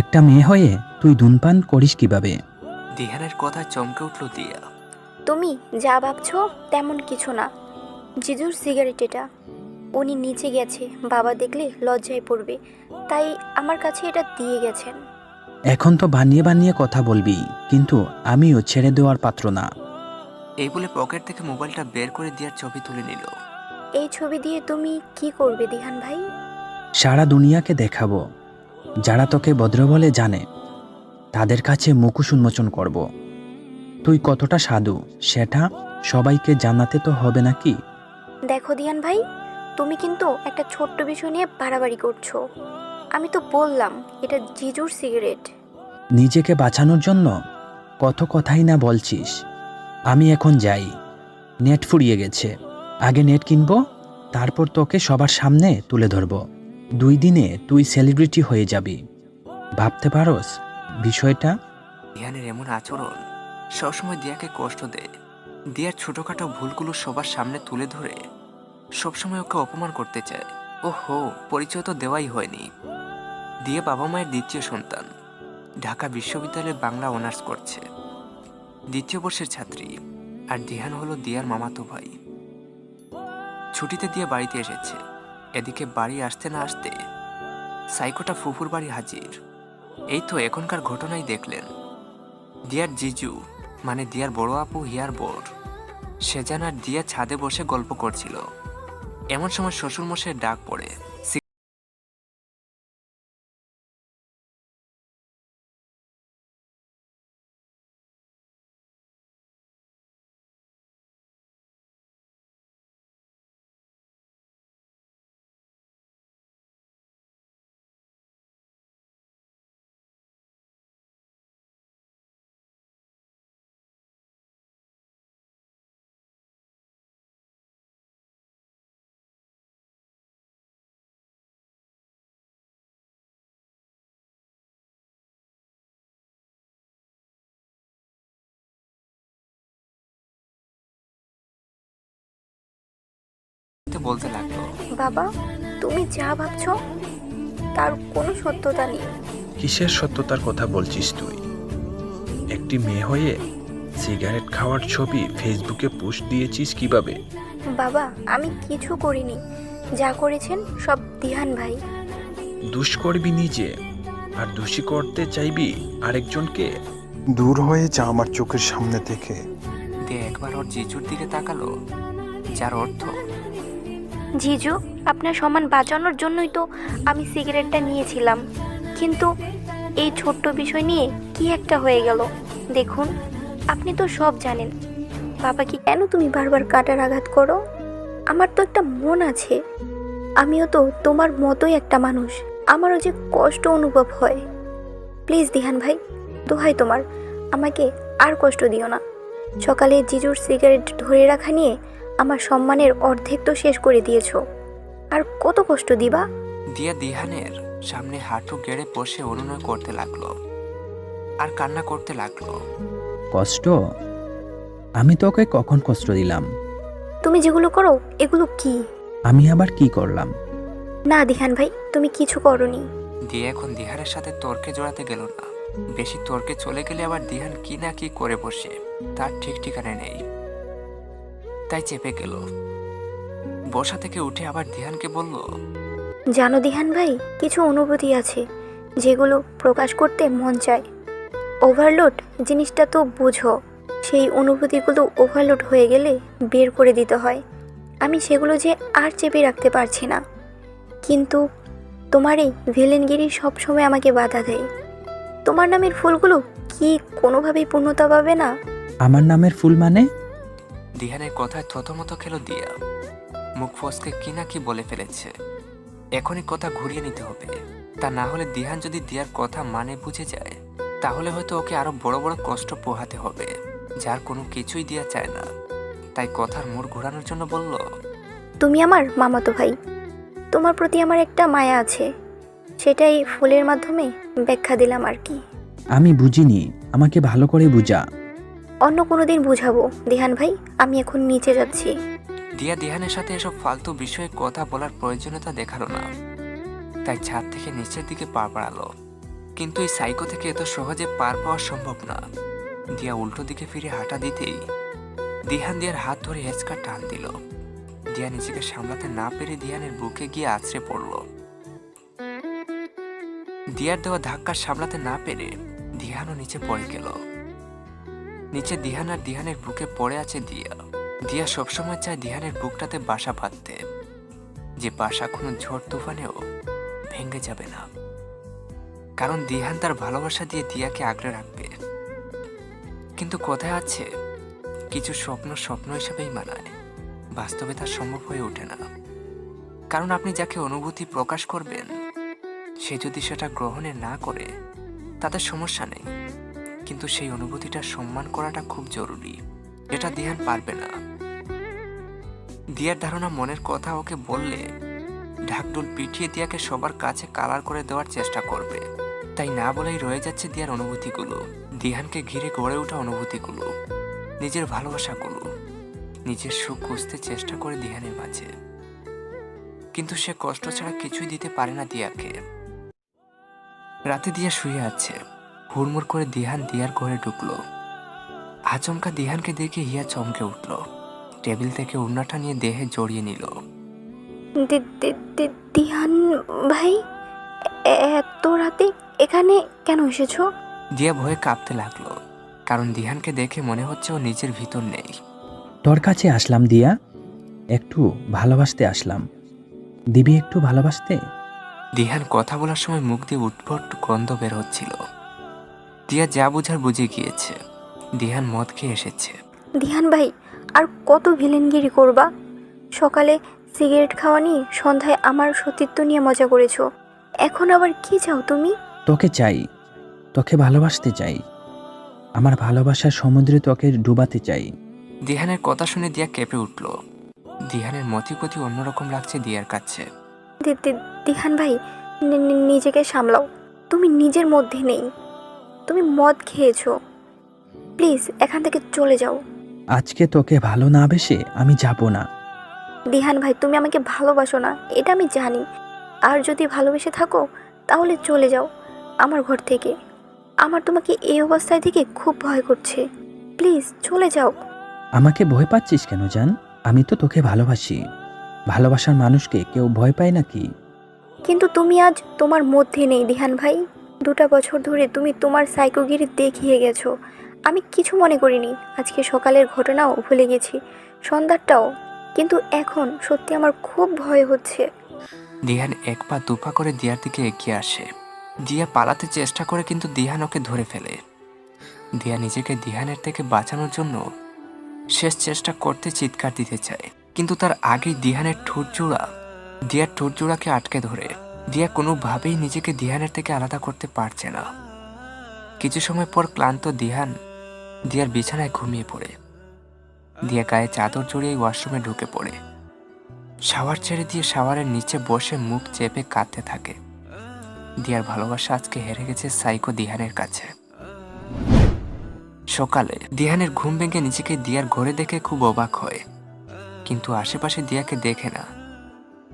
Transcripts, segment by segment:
একটা মেয়ে হয়ে তুই ধূমপান করিস কীভাবে? দিহানের কথা চমকে উঠল দিয়া। তুমি যা ভাবছ তেমন কিছু না। জিজুর সিগারেট এটা। উনি নিচে গেছে বাবা দেখলে লজ্জায় পড়বে। তাই আমার কাছে এটা দিয়ে গেছেন। এখন তো বানিয়ে বানিয়ে কথা বলবি কিন্তু আমিও ছেড়ে দেওয়ার পাত্র না। এই বলে পকেট থেকে মোবাইলটা বের করে দিয়ার ছবি তুলে নিল। এই ছবি দিয়ে তুমি কি করবে দিহান ভাই? সারা দুনিয়াকে দেখাবো। যারা তোকে ভদ্র বলে জানে তাদের কাছে মুখোশ উন্মোচন করব। তুই কতটা সাধু সেটা সবাইকে জানাতে তো হবে নাকি? দেখো দিয়ান ভাই তুমি কিন্তু একটা ছোট্ট বিষয় নিয়ে বাড়াবাড়ি করছ। আমি তো বললাম এটা জিজুর সিগারেট। নিজেকে বাঁচানোর জন্য কত কথাই না বলছিস। আমি এখন যাই। নেট ফুরিয়ে গেছে। আগে নেট কিনবো তারপর তোকে সবার সামনে তুলে ধরবো। দুই দিনে তুই সেলিব্রিটি হয়ে যাবি। ভাবতে পারোস, বিষয়টা? দিহানের এমন আচরণ সবসময় দিয়াকে কষ্ট দেয়। দিয়ার ছোটখাটো ভুলগুলো সবার সামনে তুলে ধরে। সবসময় ওকে অপমান করতে চায়। ও হো পরিচয় তো দেওয়াই হয়নি। দিয়ে বাবা মায়ের দ্বিতীয় সন্তান। ঢাকা বিশ্ববিদ্যালয়ে বাংলা অনার্স করছে। দ্বিতীয় বর্ষের ছাত্রী। আর দিহান হলো দিয়ার মামাতো ভাই। ছুটিতে দিয়ে বাড়িতে এসেছে। এদিকে বাড়ি আসতে না আসতে সাইকোটা ফুফুর বাড়ি হাজির। এই তো এখনকার ঘটনাই দেখলেন। দিয়ার জিজু মানে দিয়ার বড় আপু হিয়ার বোর সেজান আর দিয়া ছাদে বসে গল্প করছিল। এমন সময় শ্বশুরমশাইয়ের ডাক পড়ে সি- বলতে লাগল। বাবা তুমি যা ভাবছ তার কোনো সত্যতা নেই। কিসের সত্যতার কথা বলছিস তুই? একটি মেয়ে হয়ে সিগারেট খাওয়ার ছবি ফেসবুকে পোস্ট দিয়েছিস কীভাবে? বাবা আমি কিছু করিনি। যা করেছেন সব দিহান ভাই। দুষ করবি নিজে আর দোষী করতে চাইবি আরেকজনকে? দূর হয়ে যা আমার চোখের সামনে থেকে দিয়ে একবার ওর জিজুর দিকে তাকালো যার অর্থ জিজু, আপনার সমান বাঁচানোর জন্যই তো আমি সিগারেটটা নিয়েছিলাম। কিন্তু এই ছোট্ট বিষয় নিয়ে কি একটা হয়ে গেল? দেখুন, আপনি তো সব জানেন। বাবাকে কেন তুমি বারবার কাটার আঘাত করো? আমার তো একটা মন আছে। আমিও তো তোমার মতোই একটা মানুষ। আমারও যে কষ্ট অনুভব হয়। প্লিজ দিহান ভাই, দোহাই তোমার। আমাকে আর কষ্ট দিও না। সকালে জিজুর সিগারেট ধরে রাখা নিয়ে আমার সম্মানের অর্ধেক তো শেষ করে দিয়েছ। আর কত কষ্ট দিবা? দিয়া দিহানের সামনে হাঁটু গেড়ে বসে অনুনয় করতে লাগল। আর কান্না করতে লাগল। কষ্ট? আমি তোকে কখন কষ্ট দিলাম? তুমি যেগুলো করো এগুলো কি? আমি আবার কি করলাম? না দিহান ভাই তুমি কিছু করনি। দিয়ে এখন দিহানের সাথে তর্কে জড়াতে গেল না। বেশি তর্কে চলে গেলে আবার দিহান কি না কি করে বসে তার ঠিক ঠিকানা নেই। তাই চেপে গেল। বসা থেকে উঠে আবার দিহানকে বলল জানো দিহান ভাই কিছু অনুভূতি আছে যেগুলো প্রকাশ করতে মন চায়। ওভারলোড জিনিসটা তো বুঝো সেই অনুভূতিগুলো ওভারলোড হয়ে গেলে বের করে দিতে হয়। আমি সেগুলো যে আর চেপে রাখতে পারছি না। কিন্তু তোমার এই ভিলেনগিরি সবসময় আমাকে বাধা দেয়। তোমার নামের ফুলগুলো কি কোনোভাবেই পূর্ণতা পাবে না? আমার নামের ফুল মানে? দিহানের কথায় থতমত খেল দিয়া। মুখ ফসকে কি না কি বলে ফেলেছে। এখনই কথা ঘুরিয়ে নিতে হবে। তা না হলে দিহান যদি দিয়ার কথা মানে বুঝে যায় তাহলে হয়তো ওকে আরও বড় বড় কষ্ট পোহাতে হবে যার কোনো কিছুই দিয়া চায় না। তাই কথার মোড় ঘোরানোর জন্য বলল তুমি আমার মামাতো ভাই। তোমার প্রতি আমার একটা মায়া আছে। সেটাই ফুলের মাধ্যমে ব্যাখ্যা দিলাম আর কি। আমি বুঝিনি আমাকে ভালো করে বুঝা। অন্য কোনো দিন বুঝাবো। দেহান ভাই, আমি এখন নিচে যাচ্ছি। দিয়া, দিহানের সাথে এসব ফালতু বিষয়ে কথা বলার প্রয়োজনীয়তা দেখাল না। তাই ছাদ থেকে নিচের দিকে পা বাড়ালো। কিন্তু এই সাইকো থেকে এত সহজে পার পাওয়া সম্ভব না। দিয়া উল্টো দিকে ফিরে হাঁটা দিতেই দিহান দিয়ার হাত ধরে হেঁচকা টান দিল। দিয়া নিজেকে সামলাতে না পেরে দিহানের বুকে গিয়ে আছড়ে পড়ল। দিয়ার দেওয়া ধাক্কা সামলাতে না পেরে দিহানও নিচে পড়ে গেল। নিচে দিহান আর দিহানের বুকে পড়ে আছে দিয়া। দিয়া সবসময় চায় দিহানের বুকটাতে বাসা বাঁধতে। যে বাসা কোনো ঝড় তুফানেও ভেঙে যাবে না। কারণ দিহান তার ভালোবাসা দিয়ে দিয়াকে আগলে রাখবে। কিন্তু কোথায় আছে? কিছু স্বপ্ন স্বপ্ন হিসেবেই মানায়। বাস্তবে তা সম্ভব হয়ে ওঠে না। কারণ আপনি যাকে অনুভূতি প্রকাশ করবেন, সে যদি সেটা গ্রহণে না করে, তাতে সমস্যা নেই। কিন্তু সেই অনুভূতিটা সম্মান করাটা খুব জরুরি। এটা দিহান পারবে না। দিয়ার ধারণা মনের কথা ওকে বললে ঢাকডুল পিটিয়ে দিয়াকে সবার কাছে কালার করে দেওয়ার চেষ্টা করবে। তাই না বলেই রয়ে যাচ্ছে দিয়ার অনুভূতিগুলো। দিহানকে ঘিরে গড়ে ওঠা অনুভূতিগুলো। নিজের ভালোবাসাগুলো। নিজের সুখ খুঁজতে চেষ্টা করে দিহানের মাঝে। কিন্তু সে কষ্ট ছাড়া কিছুই দিতে পারে না দিয়াকে। রাতে দিয়া শুয়ে আছে। হুড়মুড় করে দিহান দিয়ার ঘরে ঢুকলো। আচমকা দিহানকে দেখে হিয়া চমকে উঠল। টেবিল থেকে উন্নাটা নিয়ে দেহে জড়িয়ে নিল। দিহান ভাই এত রাতে এখানে কেন এসেছ? দিয়া ভয়ে কাঁপতে লাগল কারণ দিহানকে দেখে মনে হচ্ছে ও নিজের ভিতর নেই। তোর কাছে আসলাম দিয়া একটু ভালোবাসতে আসলাম। দিবি একটু ভালোবাসতে? দিহান কথা বলার সময় মুখ দিয়ে উদ্ভট গন্ধ বের হচ্ছিল। দিয়া যা বুঝার বুঝে গিয়েছে। দিহান মদ খেয়ে এসেছে। দিহান ভাই আর কত ভিলেনগিরি করবা? সকালে সিগারেট খাওয়া নিয়ে সন্ধ্যায় আমার সতীত্ব নিয়ে মজা করেছ। এখন আবার কি চাও তুমি? তোকে চাই তোকে ভালোবাসতে চাই। আমার ভালোবাসার সমুদ্রে তোকে ডুবাতে চাই। দিহানের কথা শুনে দিয়া কেঁপে উঠল। দিহানের মতি মতিগতি অন্যরকম লাগছে দিয়ার কাছে। দিহান ভাই নিজেকে সামলাও। তুমি নিজের মধ্যে নেই। তুমি মদ খেয়েছো। প্লিজ এখান থেকে চলে যাও। আজকে তোকে ভালো না বেসে আমি যাব না। দিহান ভাই তুমি আমাকে ভালোবাসো না এটা আমি জানি। আর যদি ভালোবেসে থাকো তাহলে চলে যাও আমার ঘর থেকে। আমার তোমাকে এই অবস্থায় থেকে খুব ভয় করছে। প্লিজ চলে যাও। আমাকে ভয় পাচ্ছিস কেন জান? আমি তো তোকে ভালোবাসি। ভালোবাসার মানুষকে কেউ ভয় পায় নাকি? কিন্তু তুমি আজ তোমার মধ্যে নেই দিহান ভাই। দুটা বছর ধরে তুমি তোমার সাইকোগিরি দেখিয়ে গেছো। আমি কিছু মনে করিনি। আজকে সকালের ঘটনাও ভুলে গেছি। সন্ধ্যাটাও কিন্তু এখন সত্যি আমার খুব ভয় হচ্ছে। দিহান এক পা দুপা করে দিয়ার দিকে এগিয়ে আসে। দিয়া পালাতে চেষ্টা করে কিন্তু দিহান ওকে ধরে ফেলে। দিয়া নিজেকে দিহানের থেকে বাঁচানোর জন্য শেষ চেষ্টা করতে চিৎকার দিতে চায়। কিন্তু তার আগেই দিহানের ঠোঁট জোড়া দিয়ার ঠোঁট জোড়াকে আটকে ধরে। দিয়া কোনোভাবেই নিজেকে দিহানের থেকে আলাদা করতে পারছে না। কিছু সময় পর ক্লান্ত দিহান দিয়ার বিছানায় ঘুমিয়ে পড়ে। দিয়া গায়ে চাদর জড়িয়ে ওয়াশরুমে ঢুকে পড়ে। শাওয়ার ছেড়ে দিয়ে শাওয়ারের নিচে বসে মুখ চেপে কাঁদতে থাকে। দিয়ার ভালোবাসা আজকে হেরে গেছে সাইকো দিহানের কাছে। সকালে দিহানের ঘুম ভেঙে নিজেকে দিয়ার ঘরে দেখে খুব অবাক হয়। কিন্তু আশেপাশে দিয়াকে দেখে না।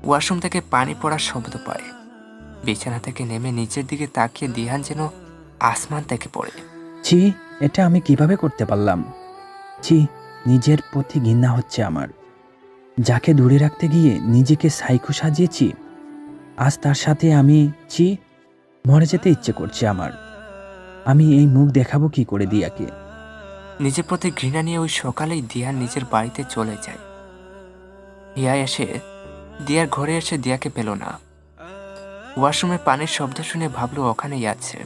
ওয়াশরুম থেকে পানি পড়ার শব্দ পায়। বিছানা থেকে নেমে নিচের দিকে তাকিয়ে দিহান যেন আসমান থেকে পড়ে। ছি এটা আমি কীভাবে করতে পারলাম? ছি নিজের প্রতি ঘৃণা হচ্ছে আমার। যাকে দূরে রাখতে গিয়ে নিজেকে সাইকো সাজিয়েছি আজ তার সাথে আমি ছি মরে যেতে ইচ্ছে করছে আমার। আমি এই মুখ দেখাবো কি করে দিয়াকে? নিজের প্রতি ঘৃণা নিয়ে ওই সকালেই দিয়ান নিজের বাড়িতে চলে যায়। হিয়া এসে দিয়ার ঘরে এসে দিয়াকে পেল না। ওয়াশরুমে পানির শব্দ শুনে ভাবলো ওখানেই আছে।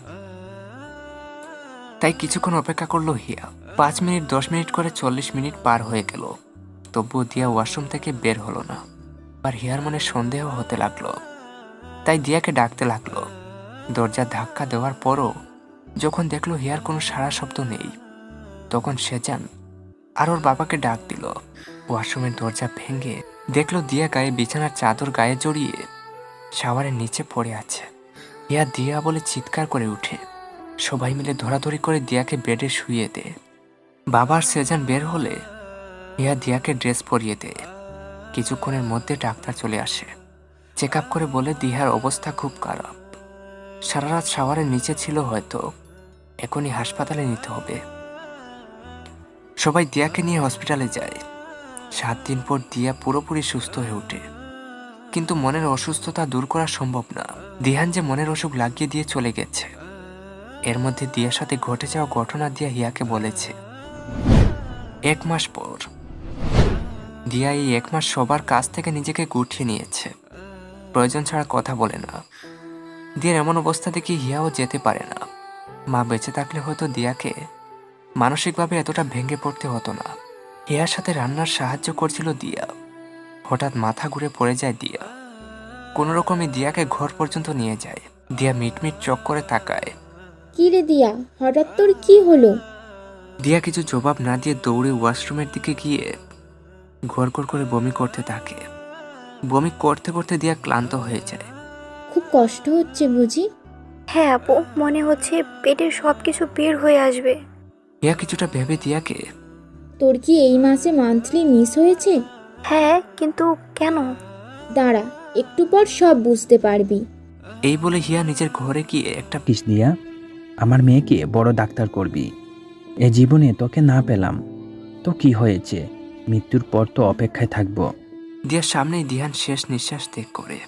তাই কিছুক্ষণ অপেক্ষা করল হিয়া। পাঁচ মিনিট, দশ মিনিট করে চল্লিশ মিনিট পার হয়ে গেল। তবুও দিয়া ওয়াশরুম থেকে বের হলো না। আর হিয়ার মনে সন্দেহ হতে লাগল। তাই দিয়াকে ডাকতে লাগল। দরজা ধাক্কা দেওয়ার পরও যখন দেখল হিয়ার কোনো সারা শব্দ নেই, তখন সে যান আর ওর বাবাকে ডাক দিল। ওয়াশরুমের দরজা ভেঙে দেখল দিয়া গায়ে বিছানার চাদর গায়ে জড়িয়ে শাওয়ারের নিচে পড়ে আছে। ইয়া দিয়া বলে চিৎকার করে উঠে। সবাই মিলে ধরাধরি করে দিয়াকে বেডে শুইয়ে দেয়। বাবার সেজান বের হলে ইয়া দিয়াকে ড্রেস পরিয়ে দেয়। কিছুক্ষণের মধ্যে ডাক্তার চলে আসে। চেক আপ করে বলে দিহার অবস্থা খুব খারাপ। সারা রাত শাওয়ারের নিচে ছিল হয়তো। এখনই হাসপাতালে নিতে হবে। সবাই দিয়াকে নিয়ে হসপিটালে যায়। সাত দিন পর দিয়া পুরোপুরি সুস্থ হয়ে ওঠে। কিন্তু মনের অসুস্থতা দূর করা সম্ভব না। দিহান যে মনের অসুখ লাগিয়ে দিয়ে চলে গেছে। এর মধ্যে দিয়ার সাথে ঘটে যাওয়া ঘটনা দিয়া হিয়াকে বলেছে। এক মাস পর। দিয়া এই এক মাস সবার কাছ থেকে নিজেকে গুটিয়ে নিয়েছে। প্রয়োজন ছাড়া কথা বলে না। দিয়ার এমন অবস্থা দেখে হিয়াও যেতে পারে না। মা বেঁচে থাকলে হয়তো দিয়াকে মানসিকভাবে এতটা ভেঙে পড়তে হতো না। হিয়ার সাথে রান্নার সাহায্য করছিল দিয়া। হঠাৎ মাথা ঘুরে পড়ে যায় দিয়া। কোনো রকমে দিয়াকে ঘর পর্যন্ত নিয়ে যায়। দিয়া মিটমিট চোখ করে তাকায়। কি রে দিয়া? হঠাৎ তোর কি হলো? দিয়া কিছু জবাব না দিয়ে দৌড়ে ওয়াশরুমের দিকে গিয়ে ঘর ঘর করে বমি করতে থাকে। বমি করতে করতে দিয়া ক্লান্ত হয়ে যায়। খুব কষ্ট হচ্ছে বুঝি? হ্যাঁ আপু মনে হচ্ছে পেটের সব কিছু বের হয়ে আসবে। হিয়া কিছুটা ভেবে দিয়াকে তোর কি এই মাসে মান্থলি মিস হয়েছে? হ্যাঁ কিন্তু কেন? দাঁড়া একটু পর সব বুঝতে পারবি। এই বলে হিয়া নিজের ঘরে গিয়ে একটা কিস দিয়া আমার মেয়েকে বড় ডাক্তার করবি। এ জীবনে তোকে না পেলাম। তো কি হয়েছে? মৃত্যুর পর তো অপেক্ষায় থাকব। দিয়ার সামনেই দিহান শেষ নিঃশ্বাস ত্যাগ করে।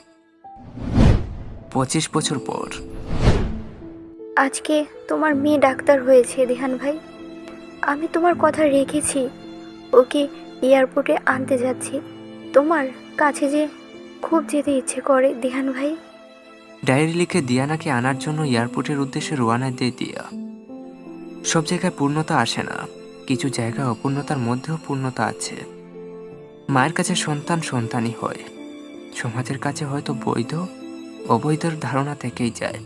পঁচিশ বছর পর। আজকে তোমার মেয়ে ডাক্তার হয়েছে দিহান ভাই। আমি তোমার কথা রেখেছি। ওকে এয়ারপোর্টে আনতে যাচ্ছি। তোমার কাছে যে খুব যেতে ইচ্ছে করে, দিহান ভাই। ডায়েরি লিখে দিয়ানাকে আনার জন্য এয়ারপোর্টের উদ্দেশ্যে রোয়ানা দিয়ে দিয়া। সব জায়গায় পূর্ণতা আসে না। কিছু জায়গা অপূর্ণতার মধ্যেও পূর্ণতা আছে। মায়ের কাছে সন্তান সন্তানই হয়। সমাজের কাছে হয়তো বৈধ, অবৈধর ধারণা থেকেই যায়।